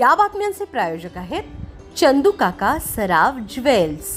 या बातम्यांचे प्रायोजक आहेत चंदू काका सराव ज्वेल्स.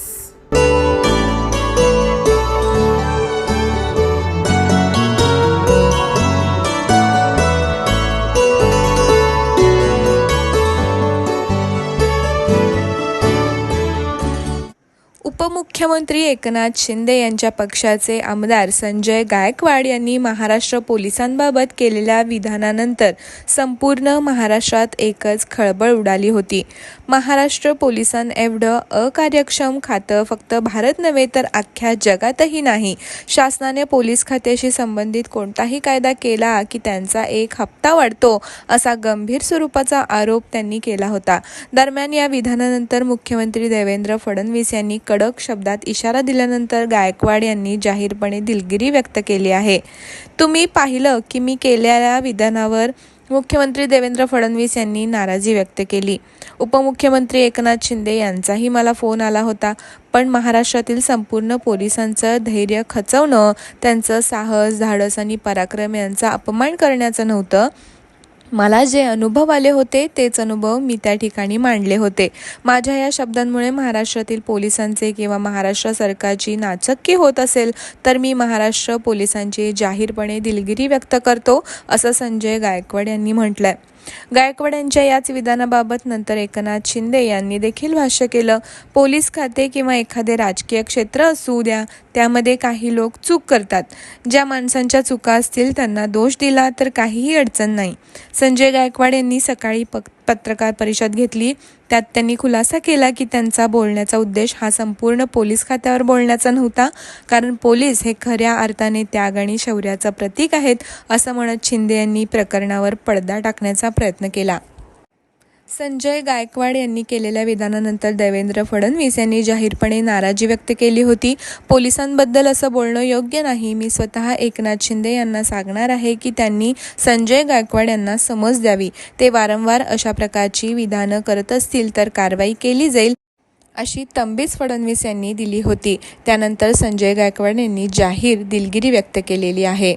उपमुख्यमंत्री एकनाथ शिंदे यांच्या पक्षाचे आमदार संजय गायकवाड यांनी महाराष्ट्र पोलिसांबाबत केलेल्या विधानानंतर संपूर्ण महाराष्ट्रात एकच खळबळ उडाली होती. महाराष्ट्र पोलिसांएवढं अकार्यक्षम खातं फक्त भारत नव्हे तर अख्ख्या जगातही नाही. शासनाने पोलीस खात्याशी संबंधित कोणताही कायदा केला की त्यांचा एक हप्ता वाढतो असा गंभीर स्वरूपाचा आरोप त्यांनी केला होता. दरम्यान या विधानानंतर मुख्यमंत्री देवेंद्र फडणवीस यांनी कडक शब्दात इशारा दिल्यानंतर गायकवाड यांनी जाहीरपणे दिलगिरी व्यक्त केली आहे. तुम्ही पाहिलं की मी केलेल्या विधानावर मुख्यमंत्री देवेंद्र फडणवीस यांनी नाराजी व्यक्त केली. उपमुख्यमंत्री एकनाथ शिंदे यांचाही मला फोन आला होता पण महाराष्ट्रातील संपूर्ण पोलिसांचं धैर्य खचवणं त्यांचं साहस धाडस आणि पराक्रम यांचा अपमान करण्याचं नव्हतं. मला जे अनुभव आले होते तेच अनुभव मी त्या ठिकाणी मांडले होते. माझ्या या शब्दांमुळे महाराष्ट्रातील पोलिसांचे किंवा महाराष्ट्र सरकारची नाचक्की होत असेल तर मी महाराष्ट्र पोलिसांची जाहीरपणे दिलगिरी व्यक्त करतो असं संजय गायकवाड यांनी म्हटलं आहे गायकवाड यांच्या याच विधानाबाबत नंतर एकनाथ शिंदे यांनी देखील भाष्य केलं. पोलीस खाते किंवा एखादे राजकीय क्षेत्र असू द्या त्यामध्ये काही लोक चूक करतात. ज्या माणसांच्या चुका असतील त्यांना दोष दिला तर काहीही अडचण नाही. संजय गायकवाड यांनी सकाळी फक्त पत्रकार परिषद घेतली. त्यात त्यांनी खुलासा केला की त्यांचा बोलण्याचा उद्देश हा संपूर्ण पोलीस खात्यावर बोलण्याचा नव्हता. कारण पोलीस हे खऱ्या अर्थाने त्याग आणि शौर्याचं प्रतीक आहेत असं म्हणत शिंदे यांनी प्रकरणावर पडदा टाकण्याचा प्रयत्न केला. संजय गायकवाड यांनी केलेल्या विधानानंतर देवेंद्र फडणवीस यांनी जाहीरपणे नाराजी व्यक्त केली होती. पोलिसांबद्दल असं बोलणं योग्य नाही. मी स्वतः एकनाथ शिंदे यांना सांगणार आहे की त्यांनी संजय गायकवाड यांना समज द्यावी. ते वारंवार अशा प्रकारची विधानं करत असतील तर कारवाई केली जाईल अशी तंबीच फडणवीस यांनी दिली होती. त्यानंतर संजय गायकवाड यांनी जाहीर दिलगिरी व्यक्त केलेली आहे.